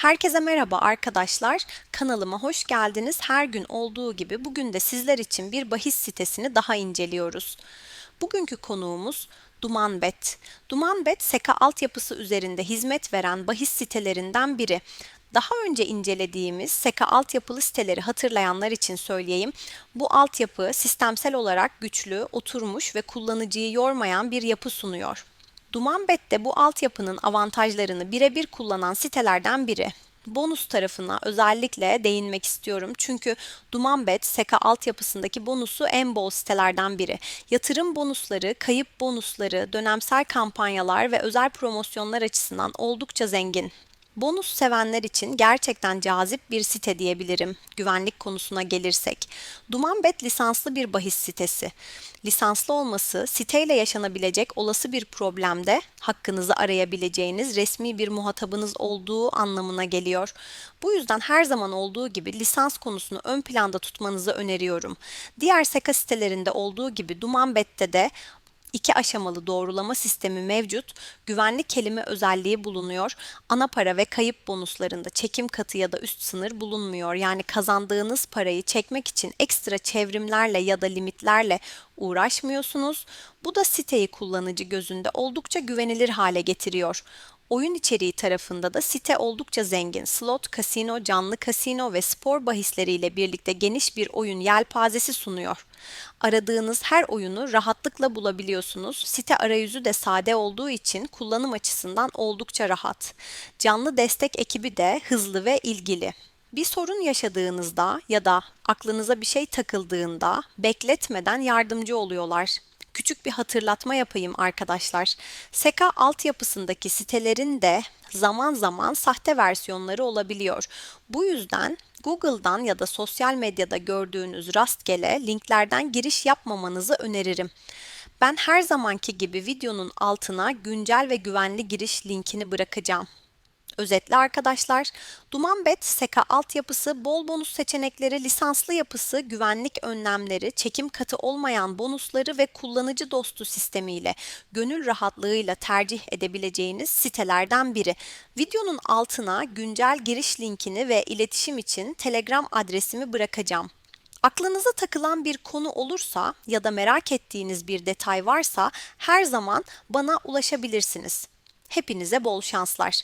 Herkese merhaba arkadaşlar. Kanalıma hoş geldiniz. Her gün olduğu gibi bugün de sizler için bir bahis sitesini daha inceliyoruz. Bugünkü konuğumuz Dumanbet. Dumanbet, Seka altyapısı üzerinde hizmet veren bahis sitelerinden biri. Daha önce incelediğimiz Seka altyapılı siteleri hatırlayanlar için söyleyeyim. Bu altyapı sistemsel olarak güçlü, oturmuş ve kullanıcıyı yormayan bir yapı sunuyor. Dumanbet de bu altyapının avantajlarını birebir kullanan sitelerden biri. Bonus tarafına özellikle değinmek istiyorum. Çünkü Dumanbet, Seka altyapısındaki bonusu en bol sitelerden biri. Yatırım bonusları, kayıp bonusları, dönemsel kampanyalar ve özel promosyonlar açısından oldukça zengin. Bonus sevenler için gerçekten cazip bir site diyebilirim. Güvenlik konusuna gelirsek. Dumanbet lisanslı bir bahis sitesi. Lisanslı olması siteyle yaşanabilecek olası bir problemde hakkınızı arayabileceğiniz resmi bir muhatabınız olduğu anlamına geliyor. Bu yüzden her zaman olduğu gibi lisans konusunu ön planda tutmanızı öneriyorum. Diğer seka sitelerinde olduğu gibi Dumanbet'te de iki aşamalı doğrulama sistemi mevcut, güvenlik kelime özelliği bulunuyor, ana para ve kayıp bonuslarında çekim katı ya da üst sınır bulunmuyor. Yani kazandığınız parayı çekmek için ekstra çevrimlerle ya da limitlerle uğraşmıyorsunuz. Bu da siteyi kullanıcı gözünde oldukça güvenilir hale getiriyor. Oyun içeriği tarafında da site oldukça zengin. Slot, kasino, canlı kasino ve spor bahisleriyle birlikte geniş bir oyun yelpazesi sunuyor. Aradığınız her oyunu rahatlıkla bulabiliyorsunuz. Site arayüzü de sade olduğu için kullanım açısından oldukça rahat. Canlı destek ekibi de hızlı ve ilgili. Bir sorun yaşadığınızda ya da aklınıza bir şey takıldığında bekletmeden yardımcı oluyorlar küçük bir hatırlatma yapayım arkadaşlar. Seka altyapısındaki sitelerin de zaman zaman sahte versiyonları olabiliyor. Bu yüzden Google'dan ya da sosyal medyada gördüğünüz rastgele linklerden giriş yapmamanızı öneririm. Ben her zamanki gibi videonun altına güncel ve güvenli giriş linkini bırakacağım. Özetle arkadaşlar, Dumanbet, Seka altyapısı, bol bonus seçenekleri, lisanslı yapısı, güvenlik önlemleri, çekim katı olmayan bonusları ve kullanıcı dostu sistemiyle gönül rahatlığıyla tercih edebileceğiniz sitelerden biri. Videonun altına güncel giriş linkini ve iletişim için Telegram adresimi bırakacağım. Aklınıza takılan bir konu olursa ya da merak ettiğiniz bir detay varsa her zaman bana ulaşabilirsiniz. Hepinize bol şanslar.